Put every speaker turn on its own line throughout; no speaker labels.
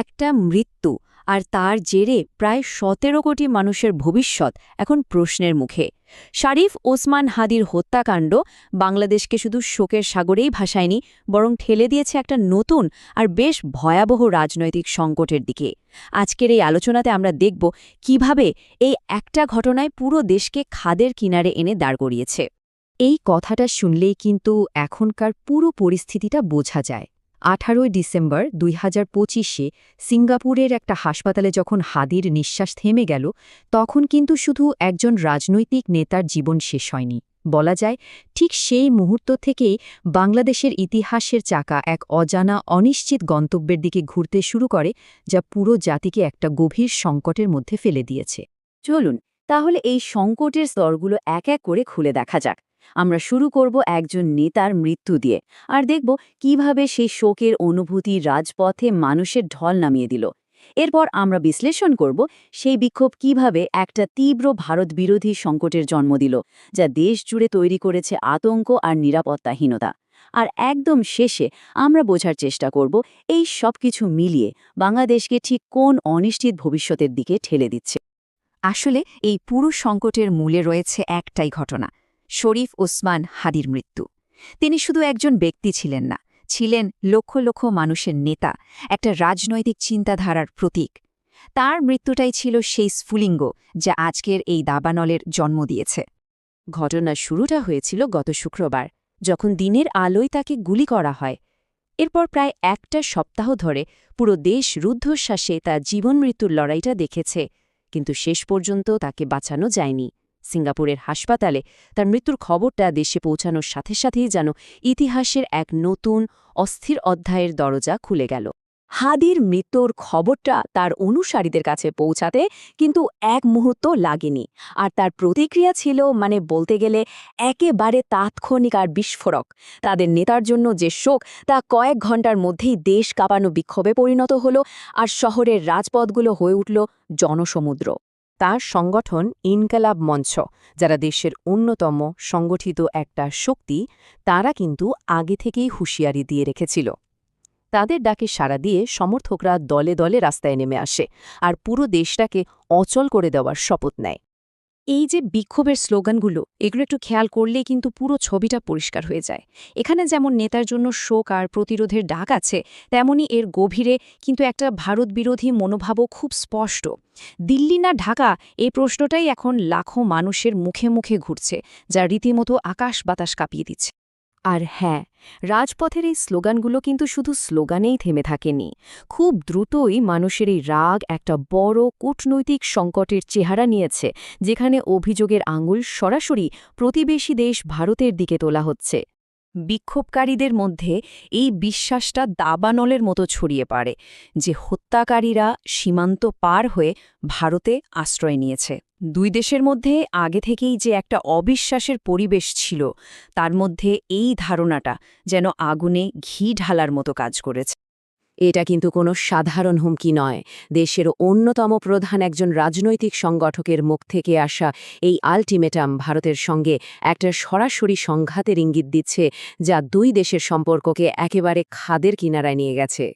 একটা মৃত্যু, আর তার জেরে প্রায় সতেরো কোটি মানুষের ভবিষ্যৎ এখন প্রশ্নের মুখে। শারিফ ওসমান হাদির হত্যাকাণ্ড বাংলাদেশকে শুধু শোকের সাগরেই ভাসায়নি, বরং ঠেলে দিয়েছে একটা নতুন আর বেশ ভয়াবহ রাজনৈতিক সংকটের দিকে। আজকের এই আলোচনাতে আমরা দেখব কীভাবে এই একটা ঘটনায় পুরো দেশকে খাদের কিনারে এনে দাঁড় করিয়েছে। এই কথাটা শুনলেই কিন্তু এখনকার পুরো পরিস্থিতিটা বোঝা যায়। আঠারোই ডিসেম্বর দুই হাজার পঁচিশে সিঙ্গাপুরের একটা হাসপাতালে যখন হাদির নিঃশ্বাস থেমে গেল, তখন কিন্তু শুধু একজন রাজনৈতিক নেতার জীবন শেষ হয়নি। বলা যায়, ঠিক সেই মুহূর্ত থেকেই বাংলাদেশের ইতিহাসের চাকা এক অজানা, অনিশ্চিত গন্তব্যের দিকে ঘুরতে শুরু করে, যা পুরো জাতিকে একটা গভীর সংকটের মধ্যে ফেলে দিয়েছে। চলুন, তাহলে এই সংকটের স্তরগুলো এক এক করে খুলে দেখা যাক। আমরা শুরু করব একজন নেতার মৃত্যু দিয়ে আর দেখব কীভাবে সেই শোকের অনুভূতি রাজপথে মানুষের ঢল নামিয়ে দিল। এরপর আমরা বিশ্লেষণ করব সেই বিক্ষোভ কীভাবে একটা তীব্র ভারত বিরোধী সংকটের জন্ম দিল, যা দেশ জুড়ে তৈরি করেছে আতঙ্ক আর নিরাপত্তাহীনতা। আর একদম শেষে আমরা বোঝার চেষ্টা করব এই সব কিছু মিলিয়ে বাংলাদেশকে ঠিক কোন অনিশ্চিত ভবিষ্যতের দিকে ঠেলে দিচ্ছে। আসলে এই পুরো সংকটের মূলে রয়েছে একটাই ঘটনা শরীফ ওসমান হাদির মৃত্যু। তিনি শুধু একজন ব্যক্তি ছিলেন না, ছিলেন লক্ষ লক্ষ মানুষের নেতা, একটা রাজনৈতিক চিন্তাধারার প্রতীক। তার মৃত্যুটাই ছিল সেই স্ফুলিঙ্গ যা আজকের এই দাবানলের জন্ম দিয়েছে। ঘটনার শুরুটা হয়েছিল গত শুক্রবার, যখন দিনের আলোয় তাকে গুলি করা হয়। এরপর প্রায় একটা সপ্তাহ ধরে পুরো দেশ রুদ্ধশ্বাসে তার জীবন মৃত্যুর লড়াইটা দেখেছে, কিন্তু শেষ পর্যন্ত তাকে বাঁচানো যায়নি। সিঙ্গাপুরের হাসপাতালে। তার মৃত্যুর খবরটা দেশে পৌঁছানোর সাথে সাথেই যেন ইতিহাসের এক নতুন, অস্থির অধ্যায়ের দরজা খুলে গেল। হাদির মৃত্যুর খবরটা তার অনুসারীদের কাছে পৌঁছাতে কিন্তু এক মুহূর্ত লাগেনি। আর তার প্রতিক্রিয়া ছিল মানে বলতে গেলে, একেবারে তাৎক্ষণিক আর বিস্ফোরক। তাদের নেতার জন্য যে শোক, তা কয়েক ঘণ্টার মধ্যেই দেশ কাঁপানো বিক্ষোভে পরিণত হল আর শহরের রাজপথগুলো হয়ে উঠল জনসমুদ্র। তার সংগঠন ইনকালাব মঞ্চ, যারা দেশের অন্যতম সংগঠিত একটা শক্তি, তারা কিন্তু আগে থেকেই হুঁশিয়ারি দিয়ে রেখেছিল। তাদের ডাকে সাড়া দিয়ে সমর্থকরা দলে দলে রাস্তায় নেমে আসে আর পুরো দেশটাকে অচল করে দেওয়ার শপথ নেয়। এই যে বিক্ষোভের স্লোগানগুলো, এগুলো একটু খেয়াল করলে কিন্তু পুরো ছবিটা পরিষ্কার হয়ে যায়। এখানে যেমন নেতার জন্য শোক আর প্রতিরোধের ডাক আছে, তেমনি এর গভীরে কিন্তু একটা ভারত বিরোধী মনোভাবও খুব স্পষ্ট। দিল্লি না ঢাকা, এই প্রশ্নটাই এখন লাখো মানুষের মুখে মুখে ঘুরছে, যা রীতিমতো আকাশ বাতাস কাঁপিয়ে দিচ্ছে। আর হ্যাঁ রাজপথের এই স্লোগানগুলো কিন্তু শুধু স্লোগানেই থেমে থাকেনি। খুব দ্রুতই মানুষের এই রাগ একটা বড় কূটনৈতিক সংকটের চেহারা নিয়েছে, যেখানে অভিযোগের আঙুল সরাসরি প্রতিবেশী দেশ ভারতের দিকে তোলা হচ্ছে। বিক্ষোভকারীদের মধ্যে এই বিশ্বাসটা দাবানলের মতো ছড়িয়ে পড়ে, যে হত্যাকারীরা সীমান্ত পার হয়ে ভারতে আশ্রয় নিয়েছে। দুই দেশের মধ্যে আগে থেকেই যে একটা অবিশ্বাসের পরিবেশ ছিল, তার মধ্যে এই ধারণাটা যেন আগুনে ঘি ঢালার মতো কাজ করেছে। এটা কিন্তু কোনো সাধারণ হুমকি নয়। দেশের অন্যতম প্রধান একজন রাজনৈতিক সংগঠকের মুখ থেকে আসা এই আলটিমেটাম ভারতের সঙ্গে একটা সরাসরি সংঘাতের ইঙ্গিত দিচ্ছে, যা দুই দেশের সম্পর্ককে একেবারে খাদের কিনারায় নিয়ে গেছে।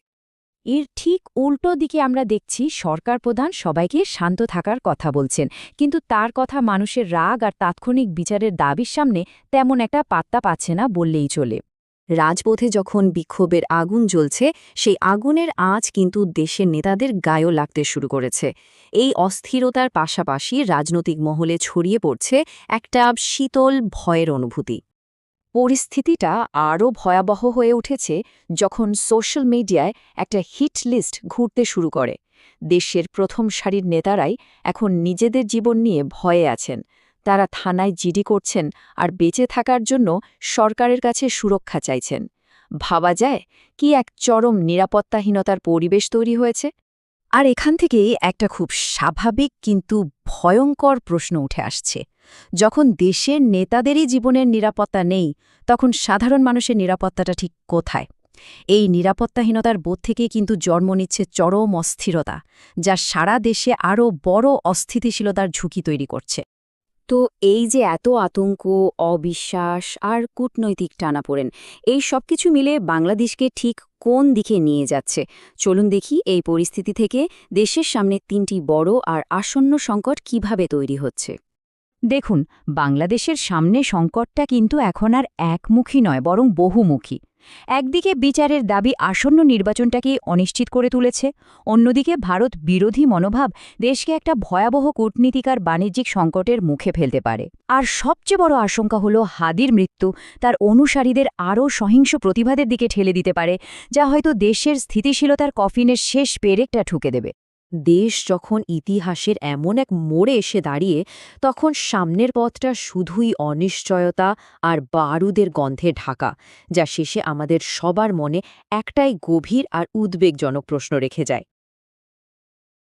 এর ঠিক উল্টো দিকে আমরা দেখছি, সরকার প্রধান সবাইকে শান্ত থাকার কথা বলছেন। কিন্তু তার কথা মানুষের রাগ আর তাৎক্ষণিক বিচারের দাবির সামনে তেমন একটা পাত্তা পাচ্ছে না বললেই চলে। রাজপথে যখন বিক্ষোভের আগুন জ্বলছে, সেই আগুনের আঁচ কিন্তু দেশের নেতাদের গায়েও লাগতে শুরু করেছে। এই অস্থিরতার পাশাপাশি রাজনৈতিক মহলে ছড়িয়ে পড়ছে একটা শীতল ভয়ের অনুভূতি। পরিস্থিতিটা আরও ভয়াবহ হয়ে উঠেছে যখন সোশ্যাল মিডিয়ায় একটা হিট লিস্ট ঘুরতে শুরু করে। দেশের প্রথম সারির নেতারাই এখন নিজেদের জীবন নিয়ে ভয়ে আছেন। তারা থানায় জিডি করছেন আর বেঁচে থাকার জন্য সরকারের কাছে সুরক্ষা চাইছেন। ভাবা যায় কি এক চরম নিরাপত্তাহীনতার পরিবেশ তৈরি হয়েছে? আর এখান থেকেই একটা খুব স্বাভাবিক কিন্তু ভয়ঙ্কর প্রশ্ন উঠে আসছে। যখন দেশের নেতাদেরই জীবনের নিরাপত্তা নেই, তখন সাধারণ মানুষের নিরাপত্তাটা ঠিক কোথায়? এই নিরাপত্তাহীনতার বোধ থেকে কিন্তু জন্ম নিচ্ছে চরম অস্থিরতা, যা সারা দেশে আরও বড় অস্থিতিশীলতার ঝুঁকি তৈরি করছে। তো এই যে এত আতঙ্ক, অবিশ্বাস আর কূটনৈতিক টানাপোড়েন, এই সব কিছু মিলে বাংলাদেশকে ঠিক কোন দিকে নিয়ে যাচ্ছে? চলুন দেখি এই পরিস্থিতি থেকে দেশের সামনে তিনটি বড় আর আসন্ন সংকট কীভাবে তৈরি হচ্ছে। দেখুন, বাংলাদেশের সামনে সংকটটা কিন্তু এখন আর একমুখী নয়, বরং বহুমুখী। একদিকে বিচারের দাবি আসন্ন নির্বাচনটাকে অনিশ্চিত করে তুলেছে, অন্যদিকে ভারত বিরোধী মনোভাব দেশকে একটা ভয়াবহ কূটনীতিকার বাণিজ্যিক সংকটের মুখে ফেলতে পারে। আর সবচেয়ে বড় আশঙ্কা হল হাদির মৃত্যু, তার অনুসারীদের আরও সহিংস প্রতিবাদের দিকে ঠেলে দিতে পারে, যা হয়তো দেশের স্থিতিশীলতার কফিনের শেষ পেরেকটা ঠুকে দেবে। দেশ যখন ইতিহাসের এমন এক মোড়ে এসে দাঁড়িয়ে, তখন সামনের পথটা শুধুই অনিশ্চয়তা আর বারুদের গন্ধে ঢাকা, যা শেষে আমাদের সবার মনে একটাই গভীর আর উদ্বেগজনক প্রশ্ন রেখে যায়।